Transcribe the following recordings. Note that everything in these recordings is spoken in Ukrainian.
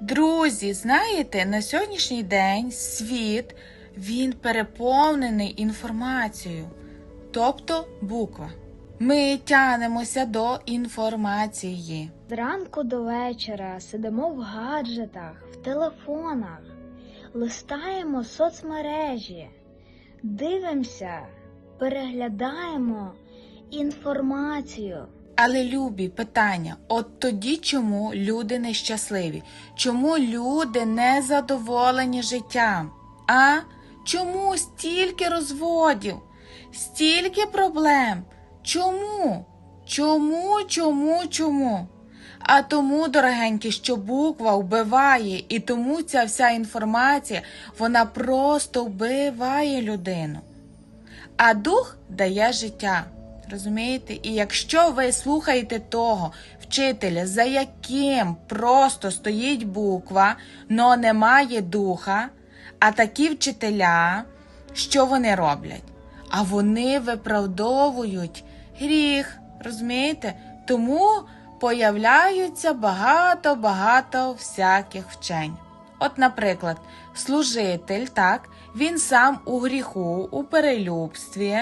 Друзі, знаєте, на сьогоднішній день світ він переповнений інформацією, тобто буква. Ми тянемося до інформації. Зранку до вечора сидимо в гаджетах, в телефонах, листаємо соцмережі, дивимося, переглядаємо інформацію. Але любі питання: от тоді чому люди нещасливі? Чому люди не задоволені життям? А чому стільки розводів, стільки проблем? Чому? Чому, чому, чому? А тому, дорогенькі, що буква вбиває, і тому ця вся інформація, вона просто вбиває людину. А дух дає життя. Розумієте? І якщо ви слухаєте того вчителя, за яким просто стоїть буква, но немає духа, а такі вчителя, що вони роблять? А вони виправдовують гріх, розумієте? Тому появляються багато-багато всяких вчень. От, наприклад, служитель, так, він сам у гріху, у перелюбстві,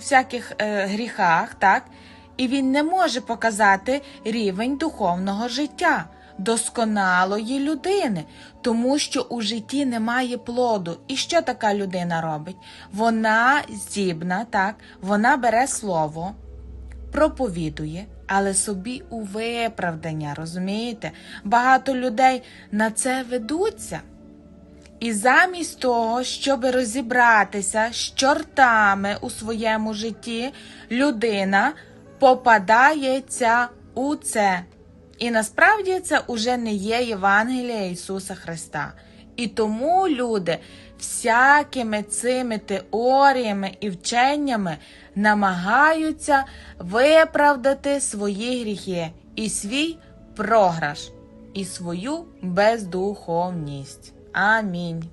всяких е, гріхах, так, і він не може показати рівень духовного життя, досконалої людини, тому що у житті немає плоду. І що така людина робить? Вона здібна, так, вона бере слово, проповідує, але собі у виправдання, розумієте? Багато людей на це ведуться. І замість того, щоб розібратися з чортами у своєму житті, людина попадається у це. І насправді це уже не є Євангелія Ісуса Христа. І тому люди всякими цими теоріями і вченнями намагаються виправдати свої гріхи і свій програш, і свою бездуховність. I mean